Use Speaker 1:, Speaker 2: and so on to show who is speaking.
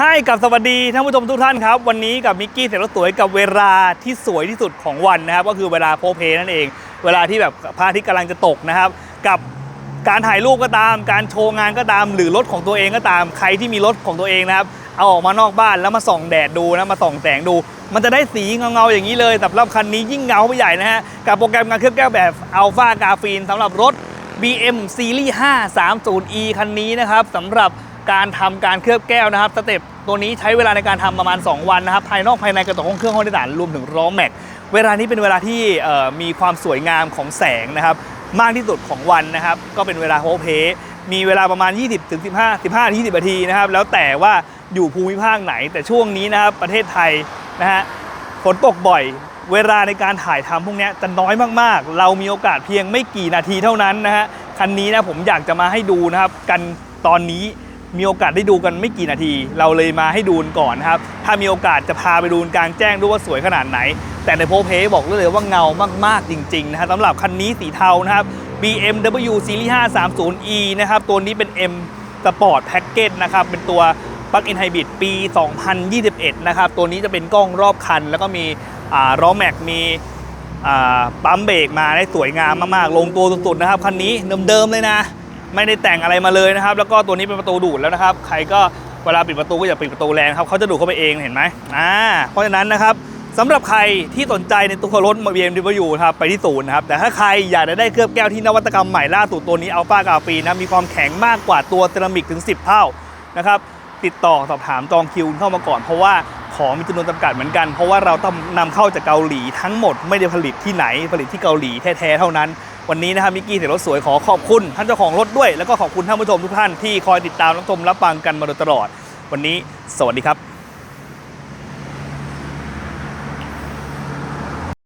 Speaker 1: ให้กับสวัสดีท่านผู้ชมทุกท่านครับ วันนี้กับมิกกี้เสร็จแล้วสวยกับเวลาที่สวยที่สุดของวันนะครับ ก็คือเวลาโพลเพนั่นเอง เวลาที่แบบพระอาทิตย์กำลังจะตกนะครับ กับการถ่ายรูปก็ตาม การโชว์งานก็ตาม หรือรถของตัวเองก็ตาม ใครที่มีรถของตัวเองนะครับเอาออกมานอกบ้านแล้วมาส่องแดดดูนะมาส่องแสงดู มันจะได้สีเงาๆอย่างนี้เลยสำหรับคันนี้ยิ่งเงาไปใหญ่นะฮะกับโปรแกรมการเคลือบแก้วแบบอัลฟากาฟีนสำหรับรถ BM Series 530e คันนี้นะครับสำหรับ การทำการเคลือบแก้วนะครับสเต็ปตัวนี้ใช้เวลาในการทำประมาณ 2 วันนะครับภายนอกภายในกระจกห้องเครื่องห้องโดยสารรวมถึงล้อแม็กเวลานี้เป็นเวลาที่มีความสวยงามของแสงนะครับมากที่สุดของวันนะครับก็เป็นเวลาโฮเพมีเวลาประมาณ 20ถึง15 15ถึง20นาทีนะครับแล้วแต่ว่าอยู่ภูมิภาคไหน แต่ช่วงนี้นะครับประเทศไทยนะฮะฝนตกบ่อยเวลาในการถ่ายทำพวกนี้จะน้อยมากๆ เรามีโอกาสเพียงไม่กี่นาทีเท่านั้นนะฮะ คันนี้นะผมอยากจะมาให้ดูนะครับ กันตอนนี้ มีโอกาสได้ดูกันไม่กี่นาที เราเลยมาให้ดูกันก่อนนะครับ ถ้ามีโอกาสจะพาไปดูกลางแจ้งด้วยว่าสวยขนาดไหน แต่ในโพเพบอกเลยว่าเงามากๆจริงๆนะฮะสำหรับคันนี้สีเทานะครับ BMW Series 530e นะครับ ตัวนี้เป็น M Sport Package นะครับ เป็นตัว Plug-in Hybrid ปี 2021 นะครับ ตัวนี้จะเป็นกล้องรอบคัน แล้วก็มีล้อแม็กมีปั๊มเบรกมาได้สวยงามมากๆ ลงตัวสุดๆนะครับ คันนี้เดิมๆเลยนะ ไม่ได้แต่งอะไรมาเลยนะครับ แล้วก็ตัวนี้เป็นประตูดูดแล้วนะครับ ใครก็เวลาปิดประตูก็อย่าปิดประตูแรงครับเขาจะดูดเข้าไปเองเห็นไหมอ่าเพราะฉะนั้นนะครับสำหรับใครที่สนใจในตัวรถ BMW ครับไปที่ศูนย์นะครับ แต่ถ้าใครอยากจะได้เคลือบแก้วที่นวัตกรรมใหม่ล่าสุดตัวนี้อัลฟากาฟีนะมีความแข็งมากกว่าตัวเซรามิกถึง 10 เท่านะครับติดต่อสอบถามจองคิวเข้ามาก่อนเพราะว่าของมีจำนวนจำกัดเหมือนกัน เพราะว่าเราต้องนำเข้าจากเกาหลีทั้งหมดไม่ได้ผลิตที่ไหนผลิตที่เกาหลีแท้ๆเท่านั้น วันนี้นะครับมิกกี้เสียรถสวยขอขอบคุณท่านเจ้าของรถด้วย แล้วก็ขอบคุณท่านผู้ชมทุกท่านที่คอยติดตามรับชมรับฟังกันมาโดยตลอด วันนี้สวัสดีครับ